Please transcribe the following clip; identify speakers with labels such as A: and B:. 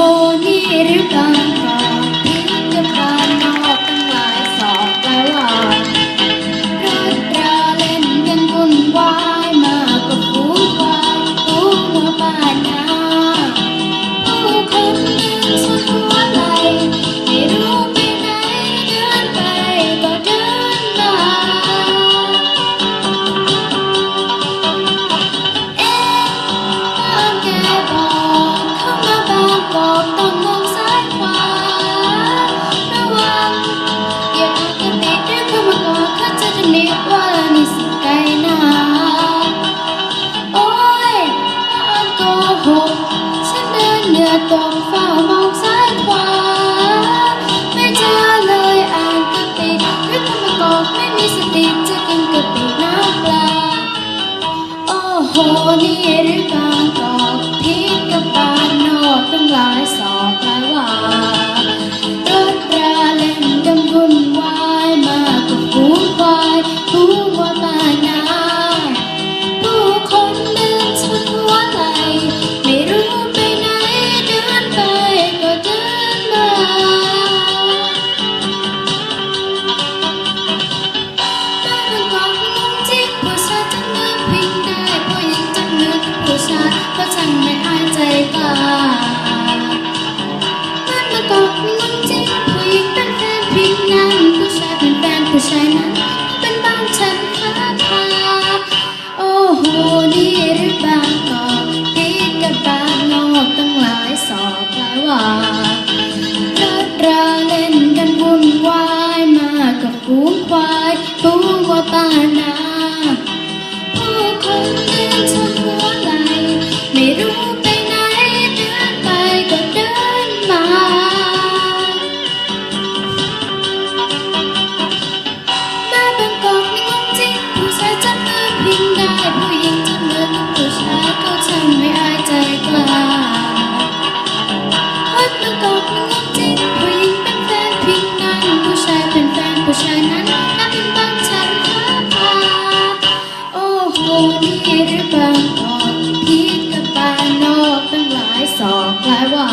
A: 어디를 깜빡 กอเฝ้ามองซ้ายขวา ไม่เจอเลยอ่านกระติกริบมากอกไม่มีสติจะกินกระติกน้ำปลา โอ้โห นี่หรือการกอกพีกกับปานนอกต้งหลายสอง น เป็นบ้านฉันค้าผ่าโอ้โห นี่หรือบางกอกติดกับบางนอกตั้งหลายสอบหลายว่าเถราเล่นกันวุ่นวายมากกับฟูงควายฟูงวัวตาย มีหรือบางอ่อนพิษกับปานนอกเป็นหลายสอกหลายว่า